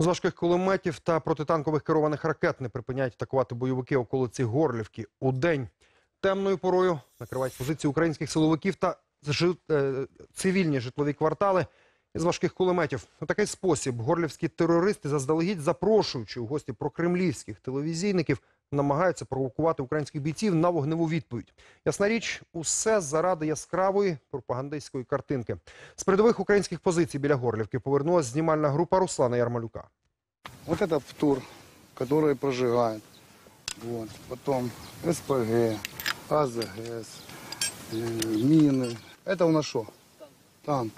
З важких кулеметів та протитанкових керованих ракет не припиняють атакувати бойовики околиці Горлівки. У день темною порою накривають позиції українських силовиків та е, цивільні житлові квартали із важких кулеметів. У такий спосіб горлівські терористи заздалегідь запрошуючи у гості прокремлівських телевізійників намагаються провокувати українських бійців на вогневу відповідь. Ясна річ, усе заради яскравої пропагандистської картинки. З передових українських позицій біля Горлівки повернулась знімальна група Руслана Ярмалюка. Вот это ПТУР, который прожигает. Вот. Потом СПГ, АЗГС, э, мины. Это у нас что? Танк.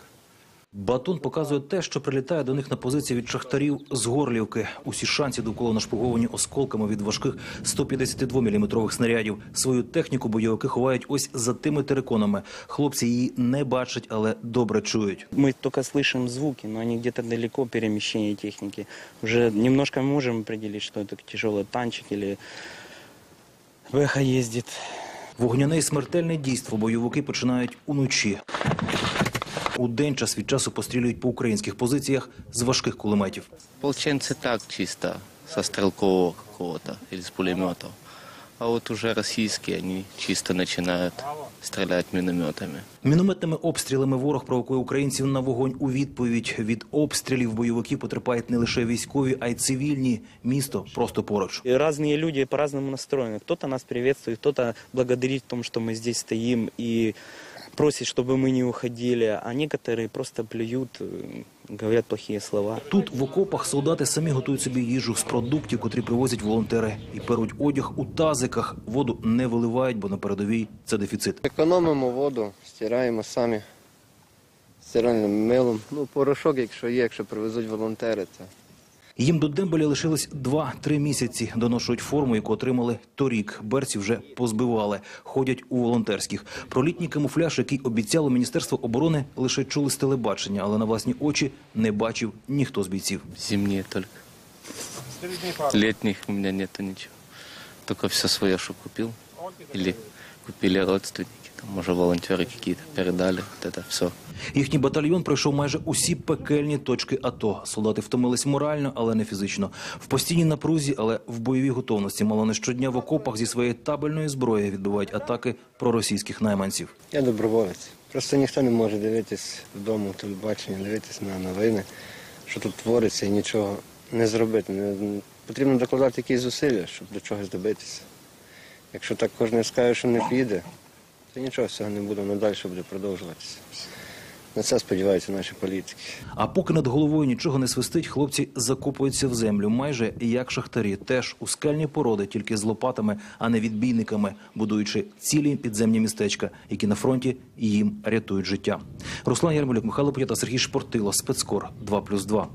Батун показує те, що прилітає до них на позиції від шахтарів з Горлівки. Усі шанси довкола нашпиговані осколками від важких 152-мм снарядів. Свою техніку бойовики ховають ось за тими териконами. Хлопці її не бачать, але добре чують. Мы только слышим звуки, но они где-то далеко, перемещение техники. Уже немножко можем определить, что это тяжелый танчик или Веха ездит. Вогняне і смертельне дійство бойовики починають уночі. У день час від часу пострілюють по українських позиціях з важких кулеметів. Полченцы так чисто, со стрелкового какого-то или с пулеметов. А вот уже российские, они чисто начинают стрелять минометами. Мінометними обстрілами ворог провокує українців на вогонь у відповідь. Від обстрілів бойовики потерпають не лише військові, а й цивільні. Місто просто поруч. И разные люди по-разному настроены. Кто-то нас приветствует, кто-то благодарит в том, что мы здесь стоим и просит, чтобы мы не уходили, а некоторые просто плюют, э, говорят плохие слова. Тут в окопах солдати самі готують собі їжу з продуктів, котрі привозять волонтери, і перуть одяг у тазиках. Воду не виливають, бо на передовій це дефіцит. Економимо воду, стираємо самі стиральним милом. Ну, порошок, якщо є, якщо привезуть волонтери, це Їм до дембеля лишилось 2-3 місяці. Доношують форму, яку отримали торік. Берці вже позбивали, ходять у волонтерських. Про літній камуфляж, який обіцяло Міністерство оборони, лише чули з телебачення, але на власні очі не бачив ніхто з бійців. Зимние только. Летних у меня нету ничего. Только все свое, что купил. Или купили родственники, там, может, волонтеры какие-то передали. Вот это все. Їхній батальйон пройшов майже усі пекельні точки АТО. Солдати втомились морально, але не фізично. В постійній напрузі, але в бойовій готовності. Мало не щодня в окопах зі своєї табельної зброї відбивають атаки проросійських найманців. я доброволець. Просто ніхто не може дивитись вдома в телебаченні, дивитись на новини, що тут твориться і нічого не зробити. Не- Потрібно докладати якісь зусилля, щоб до чогось добитися. Якщо так кожен скаже, що не піде, то нічого з цього не буде, воно далі буде продовжуватися. На це сподіваються наші політики. А поки над головою нічого не свистить, хлопці закопуються в землю, майже як шахтарі, теж у скельні породи, тільки з лопатами, а не відбійниками, будуючи цілі підземні містечка, які на фронті їм рятують життя. Руслан Ярмолюк, Михайло П'ята, Сергій Шпортило, спецкор 2+,2.